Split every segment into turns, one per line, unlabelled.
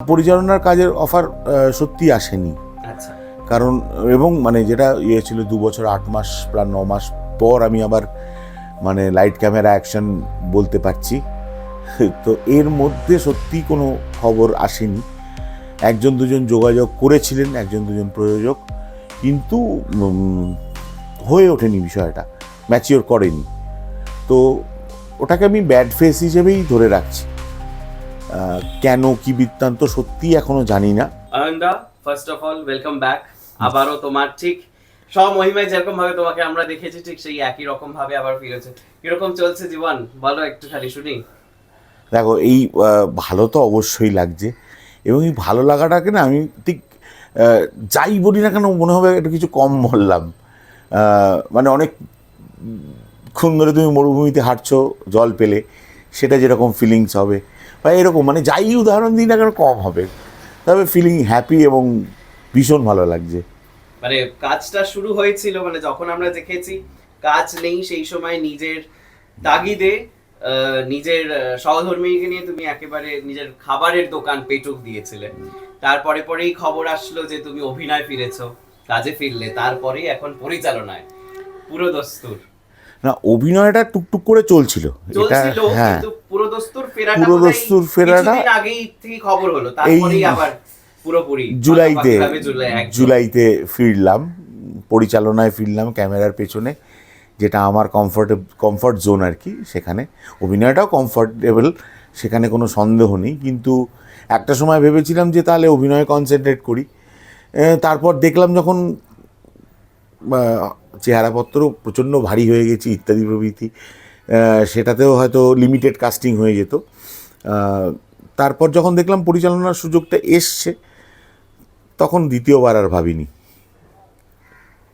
পরিচালনার কাজের অফার সত্যি আসেনি।
আচ্ছা।
কারণ এবং মানে যেটা ইয়ে ছিল দু বছর আট মাস প্রায় ন মাস পর আমি আবার মানে লাইট ক্যামেরা অ্যাকশন বলতে পারছি। তো এর মধ্যে সত্যি কোনো খবর আসেনি। একজন দুজন যোগাযোগ করেছিলেন একজন দুজন প্রযোজক কিন্তু হয়ে ওঠেনি বিষয়টা ম্যাচিওর করেনি। তো ওটাকে আমি ব্যাড ফেস হিসেবেই ধরে রাখছি। কেন কি বৃত্তান্ত সত্যি এখনও জানি না।
অয়নদা first of all welcome back আবারও তোমার ঠিক সব মহিমায় যেরকম ভাবে তোমাকে আমরা দেখেছি ঠিক সেই একই রকম ভাবে আবার ফিরেছে কীরকম চলছে জীবন? বলো একটু খালি শুনি।
দেখো এই ভালো তো অবশ্যই লাগছে। এবং এই ভালো লাগাটাকে না আমি ঠিক যাই বলি না কেন মনে হবে একটু কিছু কম বললাম। মানে অনেক ক্ষণ ধরে তুমি মরুভূমিতে হাঁটছো জল পেলে সেটা যেরকম ফিলিংস হবে। বা এরকম মানে যাই উদাহরণ দিই না কেন, কম হবে। তবে ফিলিং হ্যাপি এবং ভীষণ ভালো লাগছে।
মানে কাজটা শুরু হয়েছিল মানে যখন আমরা দেখেছি, কাজ নেই সেই সময় নিজের তাগিদে নিজের সহধর্মীকে নিয়ে তুমি একেবারে নিজের খাবারের দোকান পেটুক দিয়েছিলে। তারপরে পরেই খবর আসলো যে তুমি অভিনয় ফিরেছো, কাজে ফিরলে। তারপরেই এখন পরিচালনায়, পুরো দস্তুর।
না অভিনয়টা টুকটুক করে চলছিল। এটা হ্যাঁ।
কিন্তু পুরো দস্তুর ফেরাটা পুরোপুরি
জুলাইতে। জুলাইতে ফিরলাম পরিচালনায় ফিরলাম ক্যামেরার পেছনে যেটা আমার কমফর্ট কমফর্ট জোন আর কি সেখানে। অভিনয়টাও কমফর্টেবল সেখানে কোনো সন্দেহ নেই কিন্তু একটা সময় ভেবেছিলাম যে তাহলে অভিনয়ে কনসেন্ট্রেট করি। তারপর দেখলাম যখন চেহারাপত্র প্রচণ্ড ভারী হয়ে গেছি ইত্যাদি প্রভৃতি। সেটাতেও হয়তো লিমিটেড কাস্টিং হয়ে যেত। তারপর যখন দেখলাম পরিচালনার সুযোগটা এসছে তখন দ্বিতীয়বার আর ভাবিনি।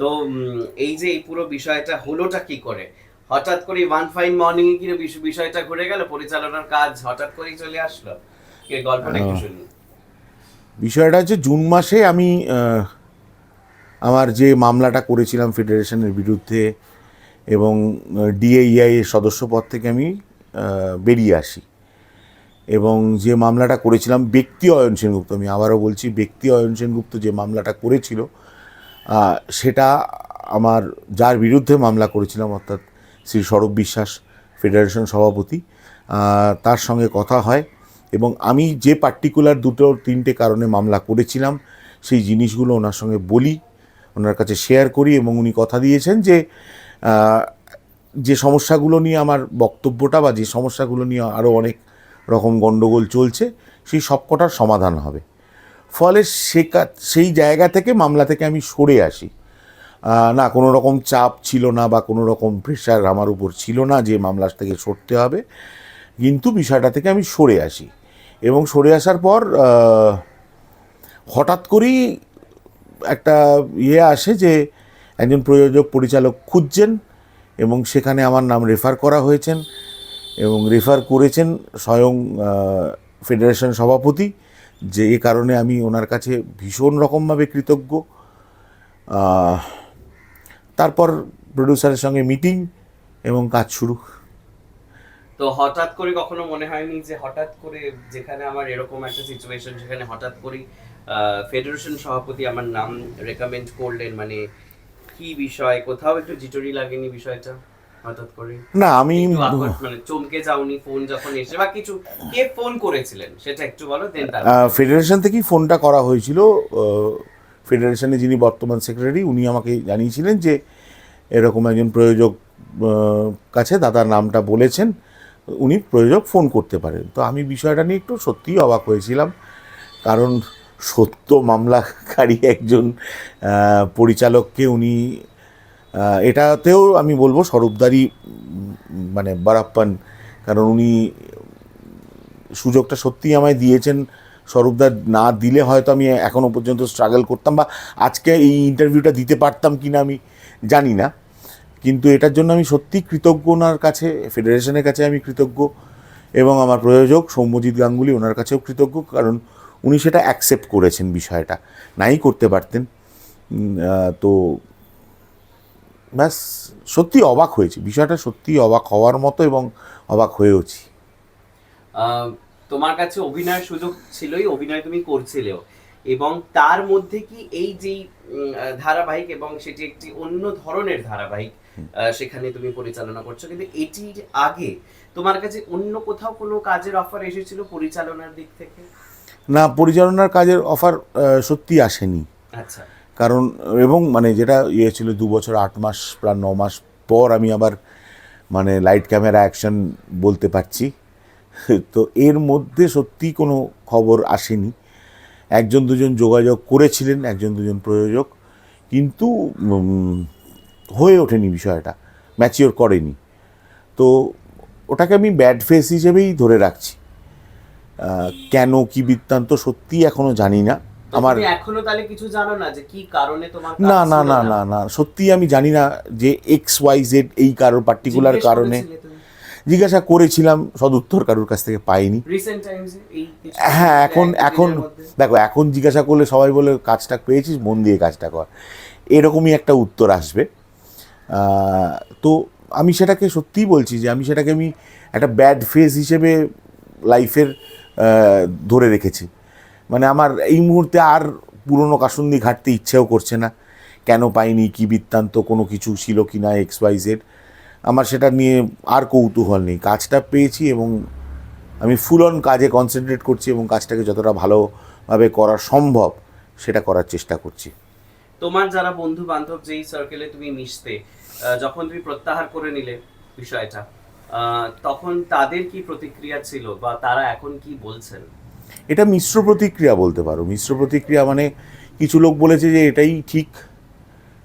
তো এই যে এই পুরো বিষয়টা হলোটা কি করে? হঠাৎ করে ওয়ান ফাইন মর্নিং এ কি বিষয়টা ঘুরে গেল পরিচালনার কাজ হঠাৎ করেই চলে আসলো? কে গল্পটা একটু শুনি।
বিষয়টা হচ্ছে জুন মাসে আমি আমার যে মামলাটা করেছিলাম ফেডারেশনের বিরুদ্ধে এবং ডিএইআই এর সদস্য পদ থেকে আমি বেরিয়ে আসি। এবং যে মামলাটা করেছিলাম ব্যক্তি অয়ন সেনগুপ্ত, আমি আবারও বলছি ব্যক্তি অয়ন সেনগুপ্ত যে মামলাটা করেছিল সেটা আমার, যার বিরুদ্ধে মামলা করেছিলাম, অর্থাৎ শ্রী সৌরভ বিশ্বাস ফেডারেশন সভাপতি তার সঙ্গে কথা হয়। এবং আমি যে পার্টিকুলার দুটো তিনটে কারণে মামলা করেছিলাম, সেই জিনিসগুলো ওনার সঙ্গে বলি। ওনার কাছে শেয়ার করি এবং উনি কথা দিয়েছেন যে যে সমস্যাগুলো নিয়ে আমার বক্তব্যটা বা যে সমস্যাগুলো নিয়ে আরও অনেক রকম গণ্ডগোল চলছে, সেই সবকটার সমাধান হবে। ফলে সে সেই জায়গা থেকে, মামলা থেকে আমি সরে আসি। না, কোনো রকম চাপ ছিল না বা কোনো রকম প্রেশার আমার উপর ছিল না যে মামলা থেকে সরতে হবে। কিন্তু বিষয়টা থেকে আমি সরে আসি। এবং সরে আসার পর হঠাৎ করেই একটা ইয়ে আসে যে একজন প্রযোজক, পরিচালক খুঁজছেন এবং সেখানে আমার নাম রেফার করা হয়েছেন এবং রেফার করেছেন স্বয়ং ফেডারেশন সভাপতি, যে এ কারণে আমি ওনার কাছে ভীষণ রকমভাবে কৃতজ্ঞ। তারপর প্রডিউসারের সঙ্গে মিটিং এবং কাজ শুরু।
তো হঠাৎ করে কখনো মনে হয়নি যে হঠাৎ করে যেখানে আমার এরকম একটা সিচুয়েশন সেখানে হঠাৎ করে ফেডারেশন সভাপতি আমার নাম রেকমেন্ড করলেন মানে কি বিষয়? কোথাও একটু জিটরি লাগেনি বিষয়টা হঠাৎ করে?
না আমি
মানে চমকে যাওনি ফোন যখন এসে বা কিছু কে ফোন করেছিলেন? সেটা একটু বলো দেন
ফেডারেশন থেকেই ফোনটা করা হয়েছিল ফেডারেশনে যিনি বর্তমান সেক্রেটারি উনি আমাকে জানিয়েছিলেন যে এরকম একজন প্রয়োজক কাছে দাদার নামটা বলেছেন উনি প্রয়োজক ফোন করতে পারেন। তো আমি বিষয়টা নিয়ে একটু সত্যিই অবাক হয়েছিলাম কারণ সত্য মামলাকারী একজন পরিচালককে উনি এটাতেও আমি বলব স্বরূপদারি মানে বারাপ্পান। কারণ উনি সুযোগটা সত্যিই আমায় দিয়েছেন। স্বরূপদার না দিলে হয়তো আমি এখনও পর্যন্ত স্ট্রাগল করতাম বা আজকে এই ইন্টারভিউটা দিতে পারতাম কি না আমি জানি না। কিন্তু এটার জন্য আমি সত্যি কৃতজ্ঞ ওনার কাছে ফেডারেশনের কাছে আমি কৃতজ্ঞ এবং আমার প্রয়োজক সৌম্যজিৎ গাঙ্গুলি ওনার কাছেও কৃতজ্ঞ। কারণ উনি সেটা অ্যাকসেপ্ট করেছেন বিষয়টা। নাই করতে পারতেন। তো ব্যাস সত্যি অবাক হয়েছি। বিষয়টা সত্যি অবাক হওয়ার মতো এবং অবাক হয়েওছি।
তোমার কাছে অভিনয়ের সুযোগ ছিলই অভিনয় তুমি করছিলেও। এবং তার মধ্যে কি এই যে ধারাবাহিক এবং সেটি একটি অন্য ধরনের ধারাবাহিক সেখানে তুমি পরিচালনা করছ। কিন্তু এটির আগে তোমার কাছে অন্য কোথাও কোনো কাজের অফার এসেছিল পরিচালনার দিক থেকে?
না পরিচালনার কাজের অফার সত্যি আসেনি।
আচ্ছা।
কারণ এবং মানে যেটা ইয়ে ছিল দু বছর আট মাস প্রায় ন মাস পর আমি আবার মানে লাইট ক্যামেরা অ্যাকশন বলতে পারছি। তো এর মধ্যে সত্যি কোনো খবর আসেনি। একজন দুজন যোগাযোগ করেছিলেন একজন দুজন প্রযোজক কিন্তু হয়ে ওঠেনি বিষয়টা ম্যাচিওর করেনি। তো ওটাকে আমি ব্যাড ফেস হিসেবেই ধরে রাখছি। কেন কি বৃত্তান্ত সত্যি এখনও জানি না। আমার
এখনও তাহলে কিছু জানো না যে কি কারণে তোমার
না না না না? না সত্যি আমি জানি না যে এক্স ওয়াই জেড এই কারোর পার্টিকুলার কারণে। জিজ্ঞাসা করেছিলাম সদুত্তর কারোর কাছ থেকে পাইনি।
কিছু
হ্যাঁ এখন এখন দেখো এখন জিজ্ঞাসা করলে সবাই বলে কাজটা পেয়েছিস মন দিয়ে কাজটা কর। এরকমই একটা উত্তর আসবে। তো আমি সেটাকে সত্যিই বলছি যে আমি সেটাকে আমি একটা ব্যাড ফেস হিসেবে লাইফের ধরে রেখেছি। মানে আমার এই মুহূর্তে আর পুরনো কাসুন্দি ঘাটতে ইচ্ছেও করছে না। কেন পাইনি, কি বৃত্তান্ত, কোনো কিছু ছিল কি না এক্স ওয়াই জেড আমার সেটা নিয়ে আর কৌতূহল নেই। কাজটা পেয়েছি এবং আমি ফুল অন কাজে কনসেন্ট্রেট করছি এবং কাজটাকে যতটা ভালোভাবে করা সম্ভব সেটা করার চেষ্টা করছি।
তোমার যারা বন্ধু বান্ধব যেই সার্কেলে তুমি মিশতে যখন তুমি প্রত্যাহার করে নিলে বিষয়টা তখন তাদের কি প্রতিক্রিয়া ছিল বা তারা এখন কি বলছেন?
এটা মিশ্র প্রতিক্রিয়া বলতে পারো। মিশ্র প্রতিক্রিয়া মানে কিছু লোক বলেছে যে এটাই ঠিক,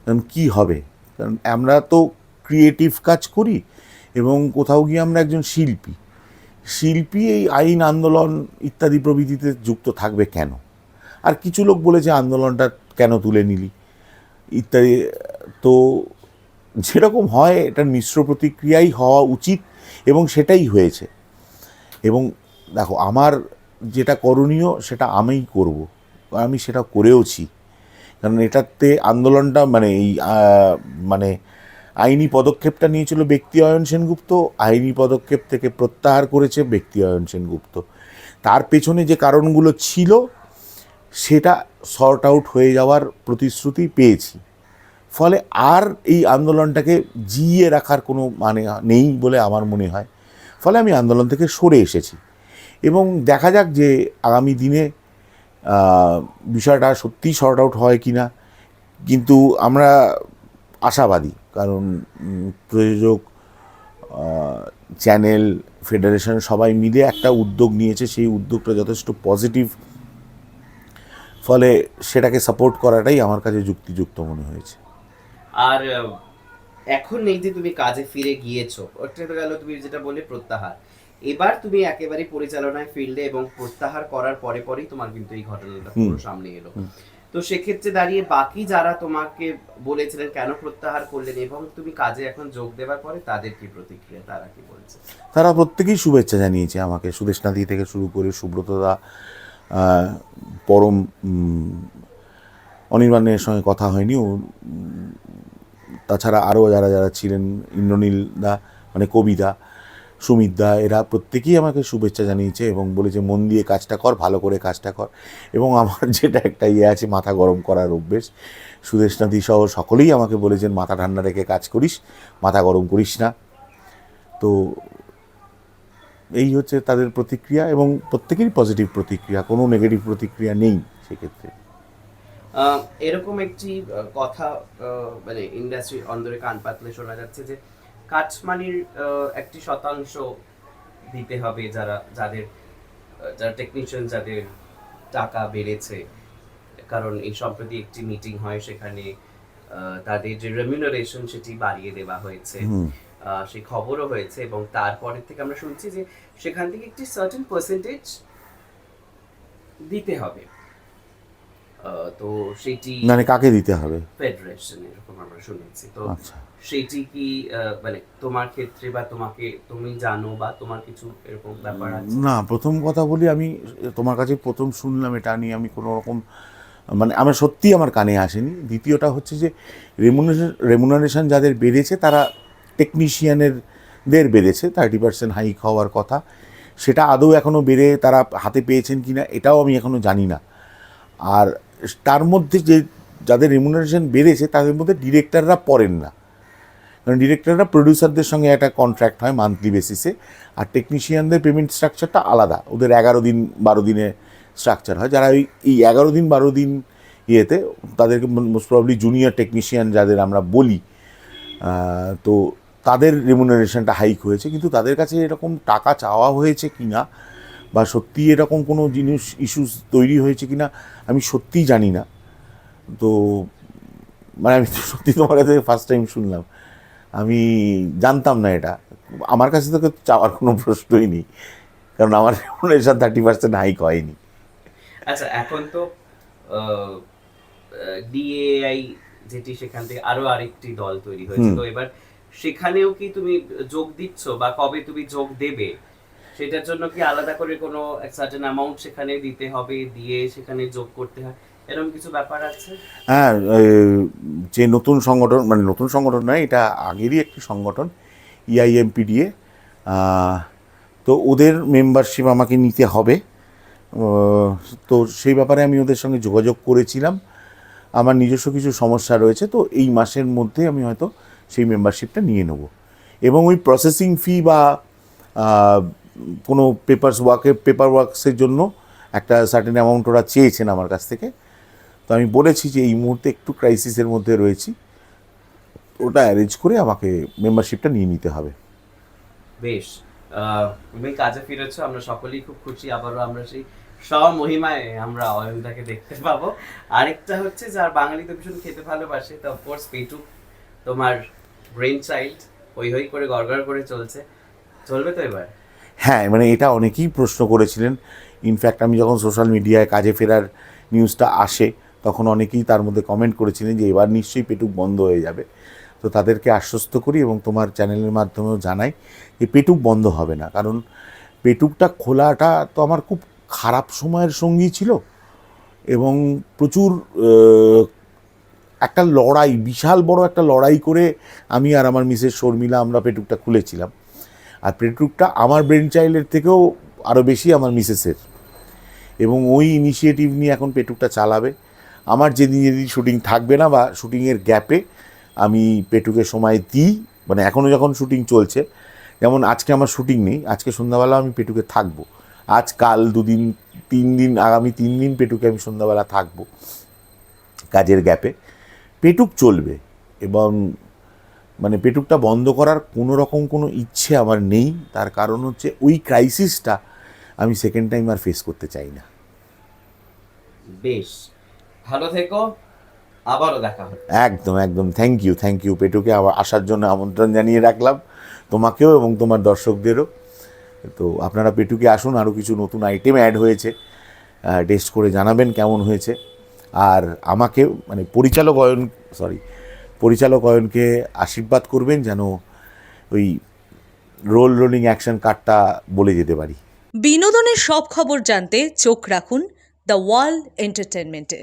কারণ কী হবে? কারণ আমরা তো ক্রিয়েটিভ কাজ করি এবং কোথাও গিয়ে আমরা একজন শিল্পী। শিল্পী এই আইন, আন্দোলন ইত্যাদি প্রভৃতিতে যুক্ত থাকবে কেন? আর কিছু লোক বলেছে আন্দোলনটা কেন তুলে নিলি? ইত্যাদি, তো যেরকম হয় এটার মিশ্র প্রতিক্রিয়াই হওয়া উচিত। এবং সেটাই হয়েছে। এবং দেখো, আমার যেটা করণীয় সেটা আমিই করব। আমি সেটা করেওছি। কারণ এটাতে আন্দোলনটা মানে এই মানে আইনি পদক্ষেপটা নিয়েছিল ব্যক্তি অয়ন সেনগুপ্ত, আইনি পদক্ষেপ থেকে প্রত্যাহার করেছে ব্যক্তি অয়ন সেনগুপ্ত। তার পেছনে যে কারণগুলো ছিল, সেটা শর্ট আউট হয়ে যাওয়ার প্রতিশ্রুতি পেয়েছি। ফলে আর এই আন্দোলনটাকে জিইয়ে রাখার কোনো মানে নেই বলে আমার মনে হয়। ফলে আমি আন্দোলন থেকে সরে এসেছি। এবং দেখা যাক যে আগামী দিনে বিষয়টা সত্যিই শর্ট আউট হয় কি না। কিন্তু আমরা আশাবাদী, কারণ প্রযোজক চ্যানেল, ফেডারেশন সবাই মিলে একটা উদ্যোগ নিয়েছে। সেই উদ্যোগটা যথেষ্ট পজিটিভ ফলে সেটাকে সাপোর্ট করাটাই আমার কাছে যুক্তিযুক্ত মনে হয়েছে।
আর এখন এই যে তুমি কাজে ফিরে গিয়েছো। ওটা তো গেল তুমি যেটা বলে প্রত্যাহার। এবার তুমি একেবারে পরিচালনায় ফিল্ডে এবং প্রত্যাহার করার পরে পরেই তোমার কিন্তু এই ঘটনাটা পুরো সামনে এলো। তো সেক্ষেত্রে দাঁড়িয়ে বাকি যারা তোমাকে বলেছিলেন কেন প্রত্যাহার করলেন এবং তুমি কাজে এখন যোগ দেওয়ার পরে তাদের কি প্রতিক্রিয়া তারা কি বলছে?
তারা প্রত্যেকেই শুভেচ্ছা জানিয়েছে আমাকে। সুদেশনাদি থেকে শুরু করে সুব্রতদা পরম অনির্বাণের সঙ্গে কথা হয়নি। ও, তাছাড়া আরও যারা যারা ছিলেন, ইন্দ্রনীল দা মানে কবিতা, সুমিত দা, এরা প্রত্যেকেই আমাকে শুভেচ্ছা জানিয়েছে এবং বলেছে, মন দিয়ে কাজটা কর, ভালো করে কাজটা কর। এবং আমার যেটা একটা ইয়ে আছে, মাথা গরম করার অভ্যেস। সুদেশনাদি সহ সকলেই আমাকে বলেছেন, মাথা ঠান্ডা রেখে কাজ করিস, মাথা গরম করিস না। তো এই হচ্ছে তাদের প্রতিক্রিয়া এবং প্রত্যেকেরই পজিটিভ প্রতিক্রিয়া, কোনো নেগেটিভ প্রতিক্রিয়া নেই সেক্ষেত্রে।
এরকম একটি কথা মানে ইন্ডাস্ট্রি অন্দরে কান পাতলে শোনা যাচ্ছে যে কাটমানির আহ, একটি শতাংশ দিতে হবে যারা যাদের যারা টেকনিশিয়ান যাদের টাকা বেড়েছে। কারণ এই সম্প্রতি একটি মিটিং হয় সেখানে তাদের যে রেমিউনারেশন সেটি বাড়িয়ে দেওয়া হয়েছে। সেই খবরও হয়েছে এবং তারপরের থেকে আমরা শুনছি যে সেখান থেকে একটি সার্টেন পার্সেন্টেজ দিতে হবে। তো সেটি
মানে কাকে দিতে হবে?
ফেডারেশন এরকম আমরা শুনেছি। তো
আচ্ছা।
সেটি কি মানে তোমার ক্ষেত্রে বা তোমাকে তুমি জানো বা তোমার কিছু এরকম ব্যাপার আছে?
না প্রথম কথা বলি আমি তোমার কাছে প্রথম শুনলাম এটা নিয়ে আমি কোনো রকম মানে আমার সত্যি আমার কানে আসেনি। দ্বিতীয়টা হচ্ছে যে রেমুনারেশন রেমুনারেশন যাদের বেড়েছে তারা টেকনিশিয়ানের দের বেড়েছে থার্টি পার্সেন্ট হাইক হওয়ার কথা। সেটা আদৌ এখনও বেড়ে তারা হাতে পেয়েছেন কি না এটাও আমি এখনও জানি না। আর তার মধ্যে যে, যাদের রেমুনারেশন বেড়েছে, তাদের মধ্যে ডিরেক্টররা পড়েন না। কারণ ডিরেক্টররা প্রডিউসারদের সঙ্গে একটা কন্ট্রাক্ট হয় মান্থলি বেসিসে আর টেকনিশিয়ানদের পেমেন্ট স্ট্রাকচারটা আলাদা। ওদের এগারো দিন, বারো দিনে স্ট্রাকচার হয়। যারা ওই, এই এগারো দিন, বারো দিন ইয়েতে, তাদেরকে মোস্ট প্রবলি জুনিয়র টেকনিশিয়ান যাদের আমরা বলি তো তাদের রেমুনারেশনটা হাইক হয়েছে। কিন্তু তাদের কাছে এরকম টাকা চাওয়া হয়েছে কি না বা সত্যি এরকম কোনো জিনিস ইস্যুস তৈরি হয়েছে কি না আমি সত্যিই জানি না। তো মানে আমি সত্যি তোমার কাছে ফার্স্ট টাইম শুনলাম। আমি জানতাম না এটা। আমার কাছে তো চাওয়ার কোনো প্রশ্নই নেই। কারণ আমার রেমুনারেশন থার্টি পার্সেন্ট হাইক হয়নি।
আচ্ছা এখন তো ডিএআই যেটি সেখান থেকে আরও আরেকটি দল তৈরি হয়েছে। তো এবার সেখানেও কি তুমি যোগ দিচ্ছ বা কবে তুমি যোগ দেবে? সেটার জন্য কি আলাদা করে কোনো সার্টেন অ্যামাউন্ট সেখানে দিতে হবে, দিয়ে সেখানে যোগ করতে হয়? এরকম কিছু ব্যাপার আছে?
হ্যাঁ যে নতুন সংগঠন মানে নতুন সংগঠন নয়, এটা আগেরই একটি সংগঠন E ইআইএমপিডিএ তো ওদের মেম্বারশিপ আমাকে নিতে হবে। তো সেই ব্যাপারে আমি ওদের সঙ্গে যোগাযোগ করেছিলাম। আমার নিজস্ব কিছু সমস্যা রয়েছে, তো এই মাসের মধ্যে আমি হয়তো সেই মেম্বারশিপটা নিয়ে নেব। এবং ওই প্রসেসিং ফি বা কোনো পেপারস ওয়ার্কের পেপার ওয়ার্কসের জন্য একটা সার্টেন অ্যামাউন্ট ওরা চেয়েছেন আমার কাছ থেকে। তো আমি বলেছি যে এই মুহূর্তে একটু ক্রাইসিসের মধ্যে রয়েছি। ওটা অ্যারেঞ্জ করে আমাকে মেম্বারশিপটা নিয়ে নিতে হবে।
বেশ তুমি কাজে ফিরেছো, আমরা সকলেই খুব খুশি। আবারও আমরা সেই স্বমহিমায় আমরা অয়নদাকে দেখতে পাবো। আরেকটা হচ্ছে যার বাঙালি তো ভীষণ খেতে ভালোবাসে তো অফকোর্স পেটু তোমার ব্রেন চাইল্ড হই হই করে গড়গড় করে চলছে। চলবে তো এবার?
হ্যাঁ মানে এটা অনেকেই প্রশ্ন করেছিলেন। ইনফ্যাক্ট আমি যখন সোশ্যাল মিডিয়ায় কাজে ফেরার নিউজটা আসে, তখন অনেকেই তার মধ্যে কমেন্ট করেছিলেন যে, এবার নিশ্চয়ই পেটুক বন্ধ হয়ে যাবে। তো তাদেরকে আশ্বস্ত করি এবং তোমার চ্যানেলের মাধ্যমেও জানাই যে, পেটুক বন্ধ হবে না। কারণ পেটুকটা খোলাটা তো আমার খুব খারাপ সময়ের সঙ্গী ছিল এবং প্রচুর একটা লড়াই, বিশাল বড় একটা লড়াই করে আমি আর আমার মিসেস শর্মিলা আমরা পেটুকটা খুলেছিলাম। আর পেটুকটা আমার ব্রেন চাইল্ডের থেকেও আরও বেশি আমার মিসেসের এবং ওই ইনিশিয়েটিভ নিয়ে এখন পেটুকটা চালাবে। আমার যেদিন যেদিন শুটিং থাকবে না বা শুটিংয়ের গ্যাপে আমি পেটুকে সময় দিই মানে এখনও যখন শুটিং চলছে, যেমন আজকে আমার শুটিং নেই, আজকে সন্ধ্যাবেলা আমি পেটুকে থাকব। আজ, কাল দুদিন, তিন দিন, আগামী তিন দিন পেটুকে আমি সন্ধ্যাবেলা থাকব। কাজের গ্যাপে পেটুক চলবে এবং মানে পেটুকটা বন্ধ করার কোনো রকম কোনো ইচ্ছে আমার নেই। তার কারণ হচ্ছে ওই ক্রাইসিসটা আমি সেকেন্ড টাইম আর ফেস করতে চাই না।
বেশ। ভালো থেকো। আবারও দেখা হবে।
একদম একদম। থ্যাংক ইউ থ্যাংক ইউ পেটুকে আবার আসার জন্য আমন্ত্রণ জানিয়ে রাখলাম। তোমাকেও এবং তোমার দর্শকদেরও। তো আপনারা পেটুকে আসুন আরও কিছু নতুন আইটেম অ্যাড হয়েছে। টেস্ট করে জানাবেন কেমন হয়েছে। আর আমাকে মানে পরিচালক অয়ন সরি পরিচালক অয়নকে আশীর্বাদ করবেন যেন ওই রোল রোলিং অ্যাকশন কার্ডটা বলে যেতে পারি।
বিনোদনের সব খবর জানতে চোখ রাখুন দ্য ওয়ার্ল্ড এন্টারটেনমেন্টে